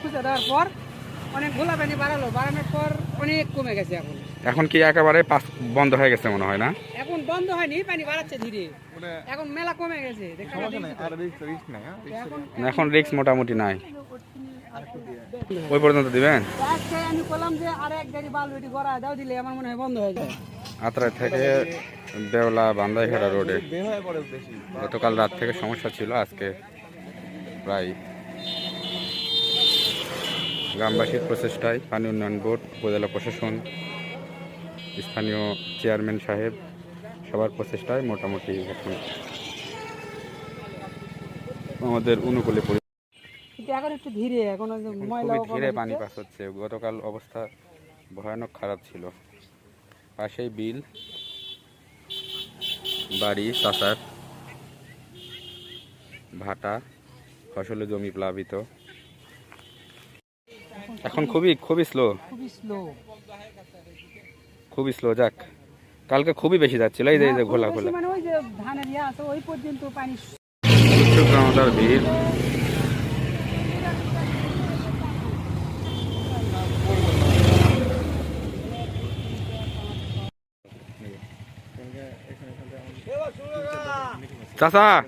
খুঁজে দেওয়ার পর অনেক গোলা পানি বাড়ালো বাড়ানোর পর অনেক কমে গেছে এখন। এখন কি একেবারে পাস বন্ধ হয়ে গেছে মনে হয় না? এখন বন্ধ হয়নি পানি বাড়াচ্ছে ধীরে। এখন মেলা কমে গেছে তো। এখন এখন রিক্স মোটামুটি নাই। ওই পর্যন্ত দিবেন? আজকে আমি বললাম যে আর এক গাড়ি বালু এটি গড়া দাও দিলে আমার মনে হয় বন্ধ হয়ে যায় আত্রাই থেকে দেওলা বান্দাইঘাটা রোডে। গতকাল রাত থেকে সমস্যা ছিল আজকে প্রায় গ্রামবাসীর প্রচেষ্টায় পানি উন্নয়ন বোর্ড উপজেলা প্রশাসন স্থানীয় চেয়ারম্যান সাহেব সবার প্রচেষ্টায় মোটামুটি এখন আমাদের অনুকূলে এখন একটু ধীরে এখন ময়লা ধীরে পানি পাস হচ্ছে। গতকাল অবস্থা ভয়ানক খারাপ ছিল। পাশেই বিল বাড়ি চাষার ভাটা ফসলের জমি প্লাবিত। এখন খুবই খুবই স্লো খুবই স্লো খুবই স্লো যাক। কালকে খুবই বেশি যাচ্ছিল এই যে এই যে ঘোলা ঘোলা। মানে ওই যে ধানের ইয়ে আছে ওই পর্যন্ত পানি ভিড়। চাচা!